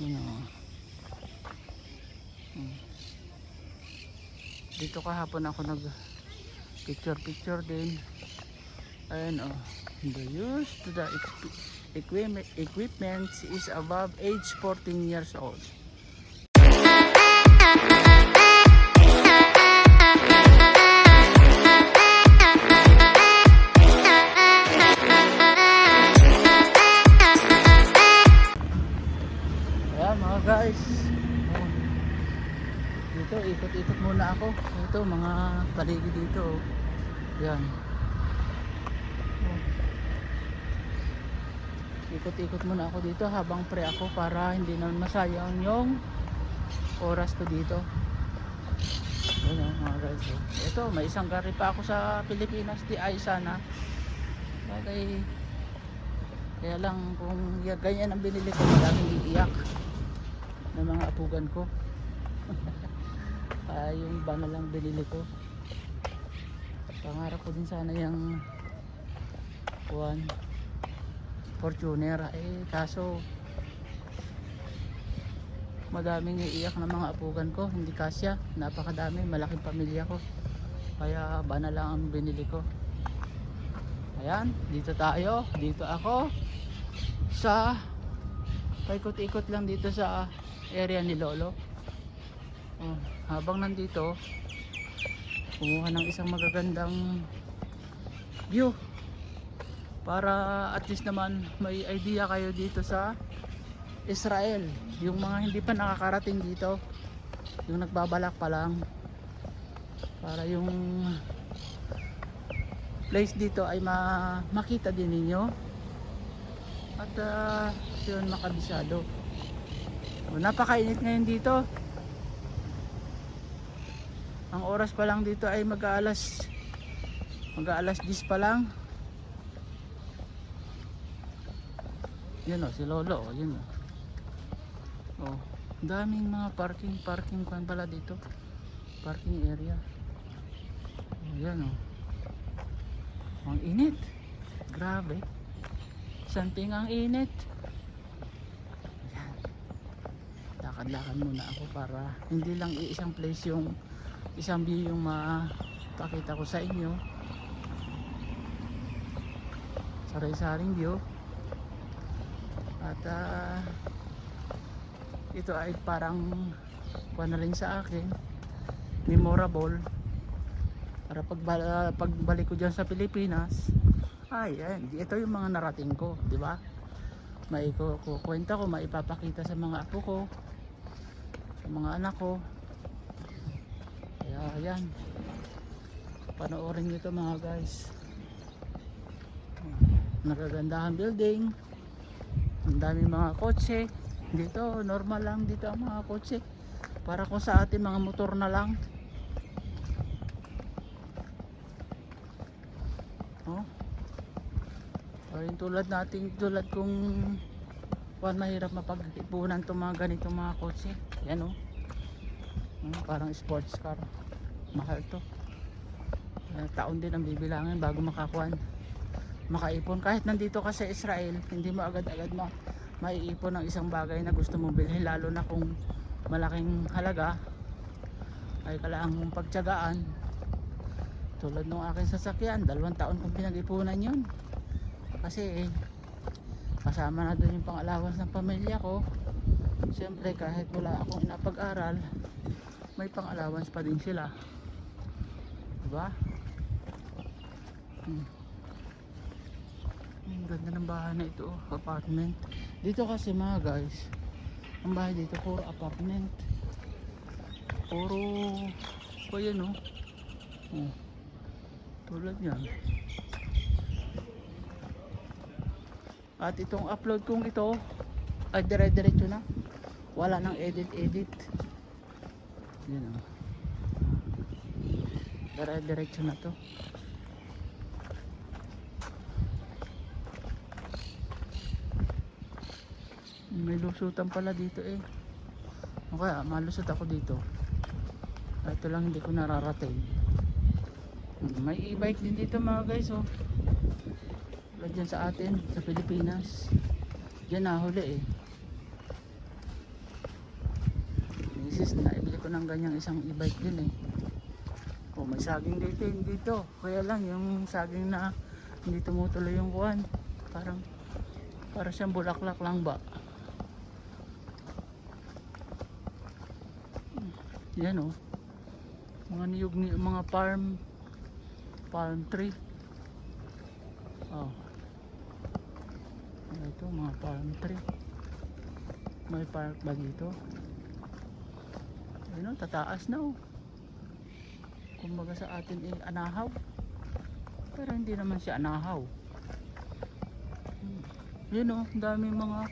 Yun o. Hmm. Dito kahapon ako nag picture picture din. Ayan o. The use to the equi- equipment, equipment is above age 14 years old. Ako. Ito mga paligid dito. oh. Yan. Oh. Ikot-ikot muna ako dito habang pre ako para hindi na masayang yung oras ko dito. Ayan oh, mga guys. oh. Ito may isang gari pa ako sa Pilipinas. Di ay sana. Bagay kaya lang kung ya- ganyan ang binili ko, maraming iiyak ng mga apugan ko. Kaya yung iba na lang binili ko. Pangarap ko din sana yung kuwan Fortuner. Eh kaso madaming iiyak ng mga apugan ko. Hindi kasya napakadami malaking pamilya ko. Kaya ba na lang ang binili ko. Ayan dito tayo. Dito ako. Sa paikot-ikot lang dito sa area ni Lolo. Oh, habang nandito kumuha ng isang magagandang view para at least naman may idea kayo dito sa Israel. Yung mga hindi pa nakakarating dito yung nagbabalak pa lang para yung place dito ay ma makita din ninyo. At uh, yun makabisado. Napakainit ngayon dito ang oras pa lang dito ay mag-aalas mag-aalas 10 pa lang. Yun o si lolo o yun o. Oh, daming mga parking parking kwan pala dito. Parking area. Oh, yan o. Ang init. Grabe. Santing ang init. Lakad-lakad muna ako para hindi lang isang place yung isang view yung mapakita ko sa inyo. Saray-saring view. At ah, ito ay parang kuha na rin sa akin memorable para pagbal pagbalik ko dyan sa Pilipinas ay, ayan. Ito yung mga narating ko, di ba? May kukwenta ko, maipapakita sa mga apo ko, sa mga anak ko. Kaya, ayan. Panoorin nyo ito mga guys. Nagagandahan building. Ang daming mga kotse. Dito, normal lang dito ang mga kotse. Para kung sa ating mga motor na lang. Oh. Ayun tulad nating tulad kung kuan mahirap mapag-ipunan itong mga ganitong mga kotse. Yan oh. Hmm, parang sports car. Mahal to. Eh, taon din ang bibilangin bago makakuan. Makaipon. Kahit nandito ka sa Israel, hindi mo agad-agad ma maiipon ng isang bagay na gusto mong bilhin lalo na kung malaking halaga ay kailangan mong pagtyagaan. Tulad nung aking sasakyan dalawang taon kong pinag-ipunan yun. Kasi eh, kasama na doon yung pang-allowance ng pamilya ko. Siyempre kahit wala akong napag-aral may pang-allowance pa din sila diba hmm. ang ganda ng bahay na ito oh, apartment dito kasi mga guys ang bahay dito puro apartment puro pa yan oh, oh. tulad yan At itong upload kong ito ay dire-diretso na. Wala nang edit-edit. Yan o. Dire-diretso na to. May lusutan pala dito eh. O kaya malusot ako dito. Ito lang hindi ko nararating. May e-bike din dito mga guys oh. Tulad dyan sa atin, sa Pilipinas. Diyan nahuli eh. misis na ibili ko ng ganyang isang e-bike din eh. Saging dito, dito. Kaya lang yung saging na hindi tumutuloy yung kuwan. Parang para siyang bulaklak lang ba. Yan oh. Mga niyog ni mga farm palm tree. Oh. Ito mga palm tree. May park ba dito? Ayun oh, tataas na oh. Kumbaga sa atin eh, anahaw. Pero hindi naman siya anahaw. Yun oh, dami mga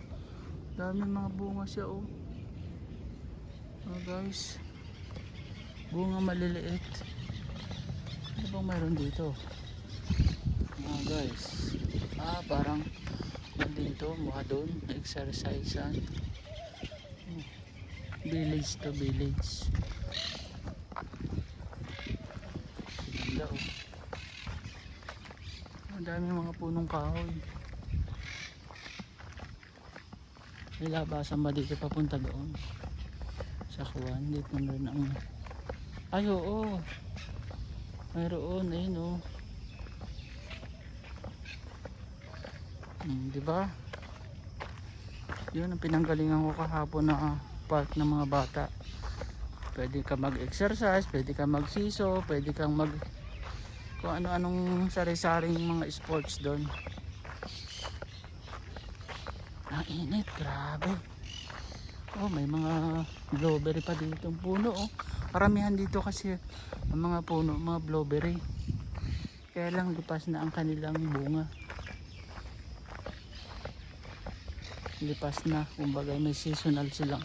dami mga bunga siya oh. Oh guys. Bunga maliliit. Ano bang mayroon dito? Ah guys. Ah parang nandito, mukha doon, exercise. Hmm. Village to village. Ganda oh. Ang dami mga punong kahoy. Nilabasan ba dito papunta doon? Sa kuwan, dito na rin ang... Ay oo. Mayroon, ayun oh. Hmm, di ba? Yun ang pinanggalingan ko kahapon na park ng mga bata. Pwede ka mag-exercise, pwede ka magsiso, pwede kang mag kung ano-anong sari-saring mga sports doon. Ang init, grabe. Oh, may mga blueberry pa dito puno oh. Paramihan dito kasi ang mga puno, mga blueberry. Kaya lang lipas na ang kanilang bunga. Lipas na, kumbaga may seasonal silang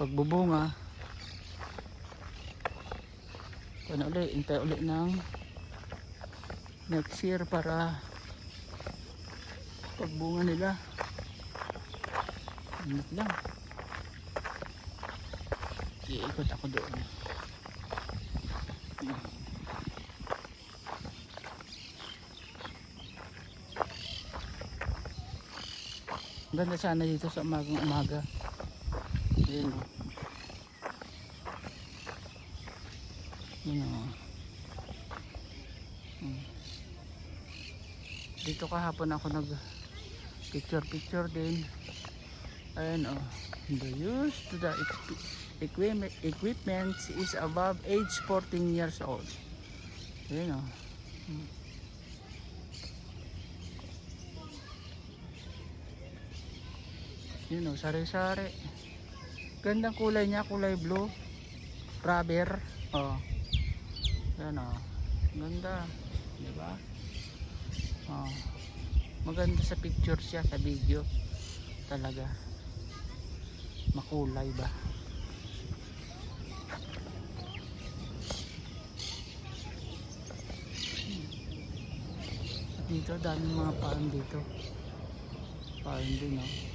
pagbubunga. Kaya ulit, intay ulit ng next year para pagbunga nila. Init lang. Iikot ako doon. Ganda sana dito sa umagang umaga. Ayan o. Ayan o. Hmm. Dito kahapon ako nag picture picture din. Ayan o. The use to the equi- equipment, equipment is above age 14 years old. Ayan o. Hmm. Yun o, sari-sari. Gandang kulay niya, kulay blue. Rubber. Oh. Yan o. Ganda. Di ba? Oh. Maganda sa picture siya, sa video. Talaga. Makulay ba? At dito, daming mga farm dito. Farm din, oh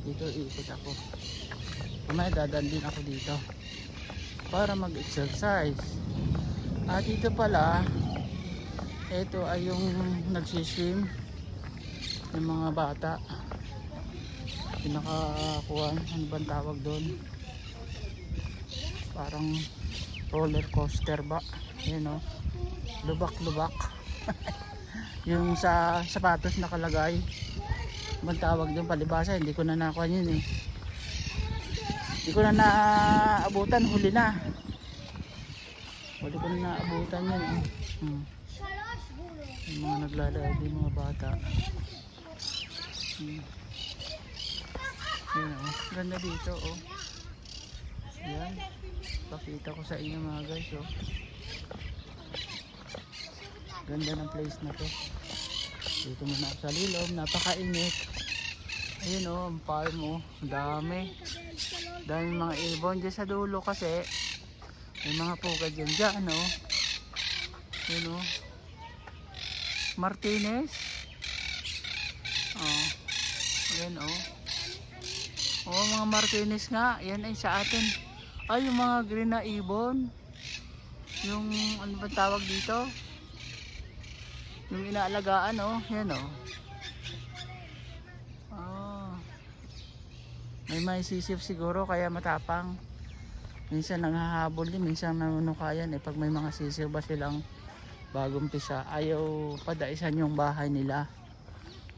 dito iikot ako mamaya dadan din ako dito para mag exercise at dito pala ito ay yung nagsiswim yung mga bata. Pinakakuhan ano bang tawag doon? Parang roller coaster ba? Yun o lubak lubak yung sa sapatos nakalagay. Bang tawag doon? Palibasa hindi ko na nakuha yun eh. Hindi ko na naabutan huli na. Huli ko na naabutan yun eh. Hmm. Yung mga naglalaro yung mga bata. Hmm. yun oh. Ganda dito oh. Yan pakita ko sa inyo mga guys oh. Ganda ng place na to. Dito muna ako sa lilom. Napakainit. Ayun o ang farm o dami. Dami mga ibon dyan sa dulo kasi may mga pugad dyan dyan o ayun o Martinez. Oh. Ayun o oh mga Martinez nga yan ay sa atin. Ay yung mga green na ibon. Yung ano ba tawag dito? Yung inaalagaan oh. Yan oh. Oh may may sisip siguro kaya matapang. Minsan nanghahabol din minsan nanunukayan eh pag may mga sisiw ba silang bagong pisa ayaw padaisan yung bahay nila.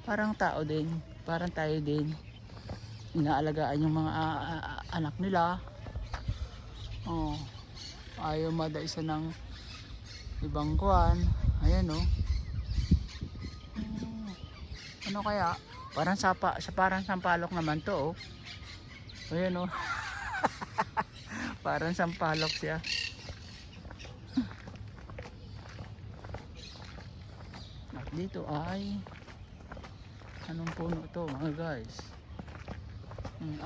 Parang tao din parang tayo din. Inaalagaan yung mga anak nila. Oh ayaw madaisan ng ibang kuan ayan oh. Hmm. ano kaya? Parang sapa sa parang sampalok naman to oh. Ayan oh. Parang sampalok siya at dito ay anong puno to mga guys?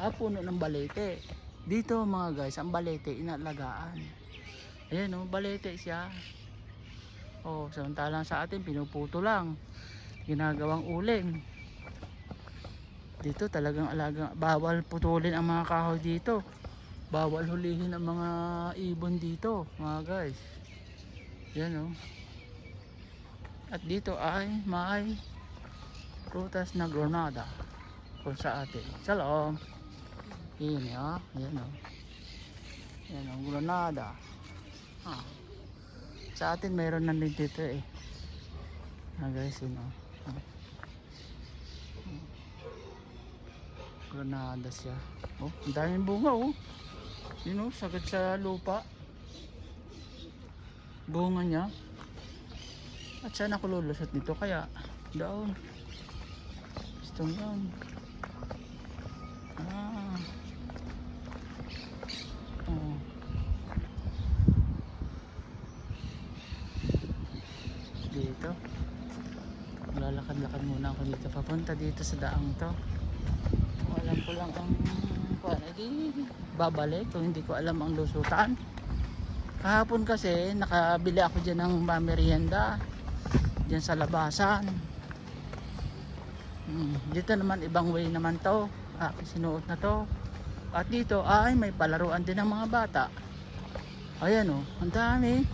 Ah puno ng balete. Dito mga guys ang balete inalagaan. Ayan oh balete siya. Oh samantalang sa atin pinuputo lang. Ginagawang uling. Dito talagang alaga bawal putulin ang mga kahoy dito. Bawal hulihin ang mga ibon dito mga guys. Yan oh at dito ay may prutas na granada kung sa atin. Shalom yun oh yan oh. Yan oh granada. Ah. sa atin mayroon na din dito eh. Ah guys yun oh. Ah. granada siya. Oh ang daming bunga oh. Yun oh sagad sa lupa. Bunga niya at saan ako lulusot nito kaya doon gusto yan ah. Oh. dito. Lalakad-lakad muna ako dito. Papunta dito sa daang to. Kung alam ko lang ang kuan edi babalik kung hindi ko alam ang lusutan. Kahapon kasi nakabili ako dyan ng merienda dyan sa labasan. Hmm, dito naman ibang way naman to. Aking sinuot na to. At dito ay may palaruan din ng mga bata. Ayan oh ang dami.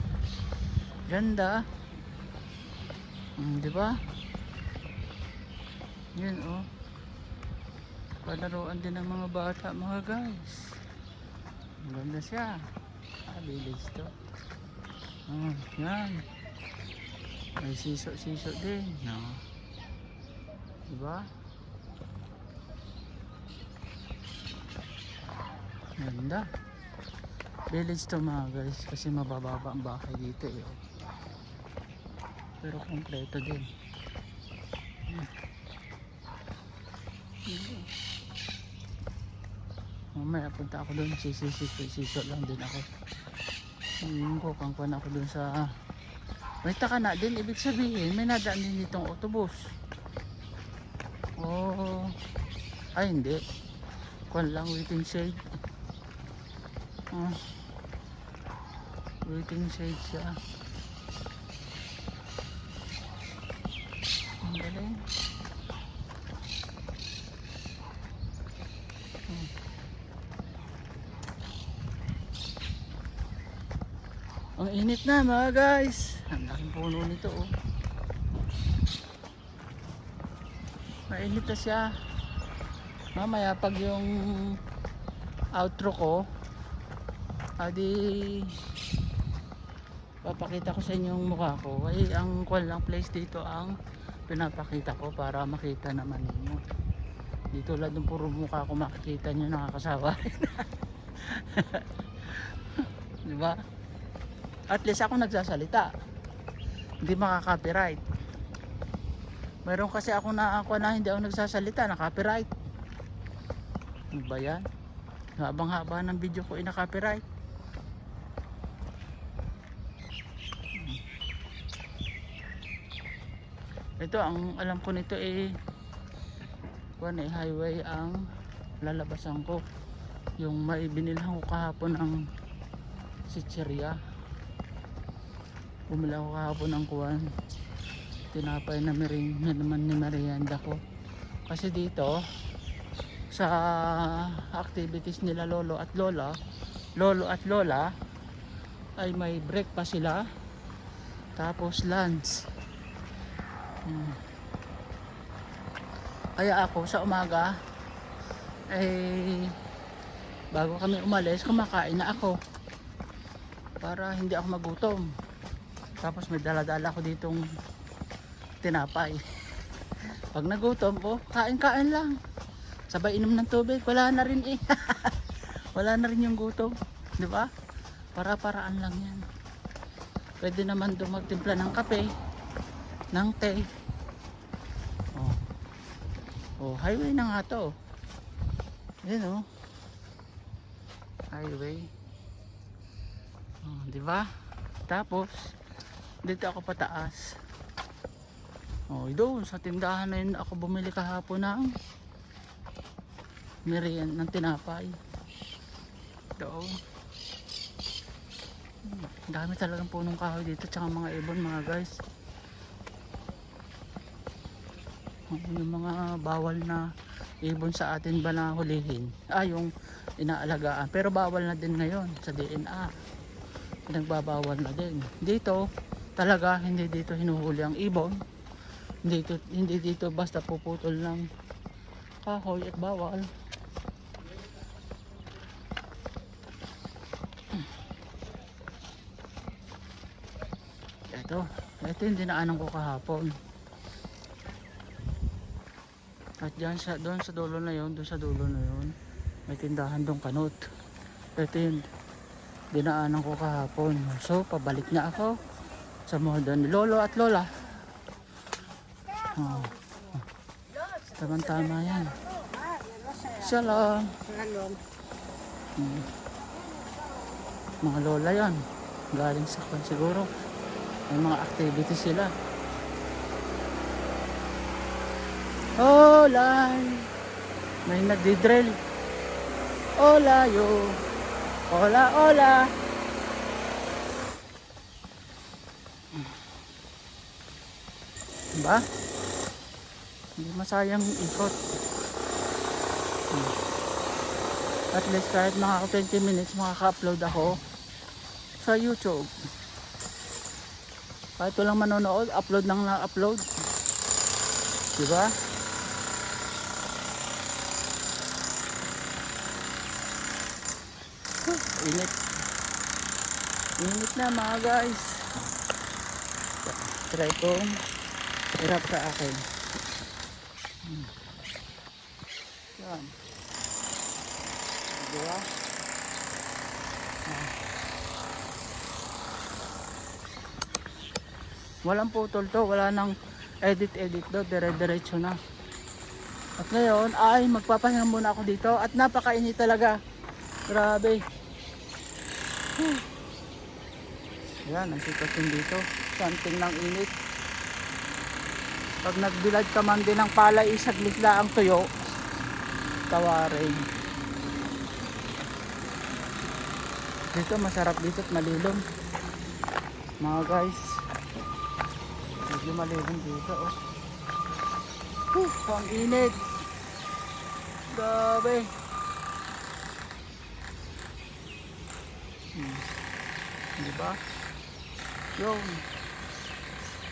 Ganda. Hmm, di ba? Yan oh. Palaruan din ng mga bata mga guys. Ang ganda siya. Ah village to. Oh, yan may siso siso din no? Diba? Ganda. Village to mga guys kasi mabababa ang bahay dito eh oh. pero kompleto din. Mamaya punta ako doon sisisiso lang din ako. Hindi ko kang kuhan ako doon sa may taka na din. Ibig sabihin may nadaan din ditong autobus. Oh. Ay hindi. Kuhan lang waiting shade ah. Waiting shade siya. Ang galing Ang init na mga guys. Ang laking puno nito oh. Mainit na siya. Mamaya pag yung outro ko, adi papakita ko sa inyo yung mukha ko. Ay ang kwan lang place dito ang pinapakita ko para makita naman ninyo. Dito lang ng puro mukha ko makikita nyo nakakasawa. Di ba? At least ako nagsasalita. Hindi makaka-copyright. Meron kasi ako na ako na hindi ako nagsasalita na copyright ano ba yan? Habang haba ng video ko ina copyright ito ang alam ko nito eh kuan eh highway ang lalabasan ko. Yung may binilhan ko kahapon ang sitserya bumili ako kahapon ng kuwan tinapay na merin na naman ni merienda ko kasi dito sa activities nila lolo at lola lolo at lola ay may break pa sila tapos lunch Hmm. kaya ako sa umaga ay bago kami umalis, kumakain na ako. Para hindi ako magutom. Tapos may dala-dala ako ditong tinapay. Pag nagutom po, kain-kain lang. Sabay inom ng tubig, wala na rin eh. wala na rin yung gutom. Di ba? Para-paraan lang yan. Pwede naman doon magtimpla ng kape, ng teh. Oh. Oh, highway na nga to. Yan oh. Highway. Oh, di ba? Tapos dito ako pataas. Oh, doon sa tindahan na yun ako bumili kahapon ng merian ng tinapay. Doon. Hmm, Dami talagang punong kahoy dito tsaka mga ibon mga guys. Oh, Yung mga bawal na ibon sa atin ba na hulihin? Ah, yung inaalagaan. Pero bawal na din ngayon sa DNA. Pinagbabawal na din. Dito, talaga hindi dito hinuhuli ang ibon. Hindi dito, hindi dito basta puputol ng kahoy at bawal. Ito, ito yung dinaanan ko kahapon. At dyan sa, doon sa dulo na yon, doon sa dulo na yon, may tindahan doon kanot. Ito yung dinaanan ko kahapon. So, pabalik na ako sa moda ni Lolo at Lola. Oh. Tama-tama yan. Shalom. Hmm. Mga lola yan. Galing sa kwan siguro. May mga activity sila. Hola! May nagdi-drill. Hola yo. Hola, Diba? Hindi masayang ikot. Hmm. At least kahit mga 20 minutes makaka-upload ako sa YouTube. Kahit walang manonood, upload lang na upload. Diba? Huh, init. Init na mga guys. Try kong hirap sa akin. Hmm. Yan. Diba? Ah. Walang putol to, wala nang edit-edit do, dire-diretso na. At ngayon ay magpapahinga muna ako dito at napakainit talaga. Grabe. Whew. Ayan, ang din dito. Something ng init. Pag nagbilad ka man din ng palay, isaglit ang tuyo. Tawarin. Dito masarap dito at malilom. Mga guys. Medyo malilom dito oh. Whew, ang init. Grabe. Hmm. Di ba?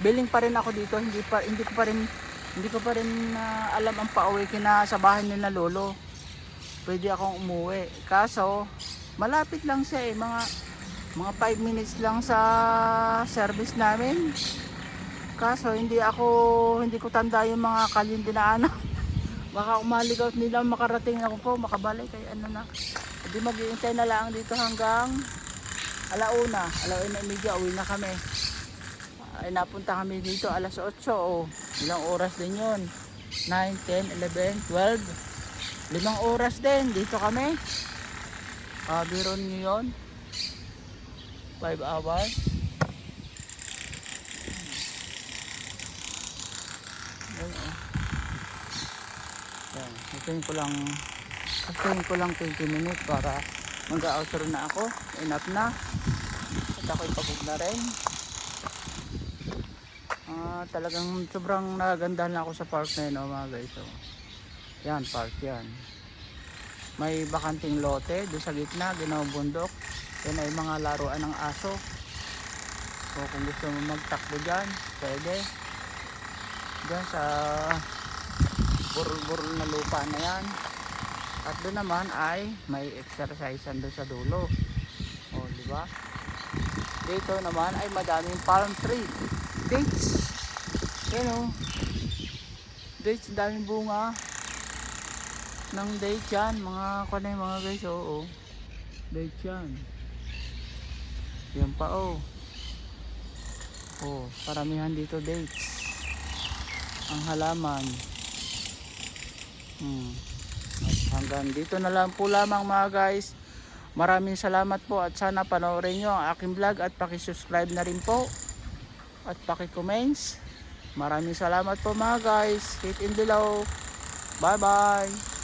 Yung Biling pa rin ako dito, hindi pa hindi ko pa rin hindi ko pa rin ah, alam ang pauwi kina sa bahay nila lolo. Pwede akong umuwi. Kaso malapit lang siya eh, mga mga 5 minutes lang sa service namin. Kaso hindi ako hindi ko tanda yung mga kalyung dinaanan. Baka umaligaw nila makarating ako po, makabalik kay ano na. Hindi maghihintay na lang dito hanggang alauna, alauna media uwi na kami. Ay napunta kami dito alas 8 o ilang oras din yun. 9, 10, 11, 12. Limang oras din dito kami. Ah, biro niyo yun. 5 hours. Oh. Yan, Hintayin ko lang hintayin ko lang 20 minutes para mag-outro na ako. Enough na. At ako ipagod na rin. Ah, talagang sobrang nagandahan na ako sa park na yun, oh, mga guys. So, yan, park yan. May bakanting lote doon sa gitna, ginawang bundok. Yan ay mga laruan ng aso. So kung gusto mo magtakbo dyan, pwede. Dyan sa burol-burol na lupa na yan. At doon naman ay may exercise doon sa dulo. O, di ba? Dito naman ay madaming palm tree. Dates. Yan o. Dates, daming bunga. Ng date yan. Mga kanay mga guys. Oo. Date yan. Yan pa oh. Oh, paramihan dito dates. Ang halaman. Hmm. At hanggang dito na lang po lamang mga guys. Maraming salamat po at sana panoorin nyo ang aking vlog at pakisubscribe na rin po. At pakicomments. Maraming salamat po mga guys. Hit in below. Bye bye.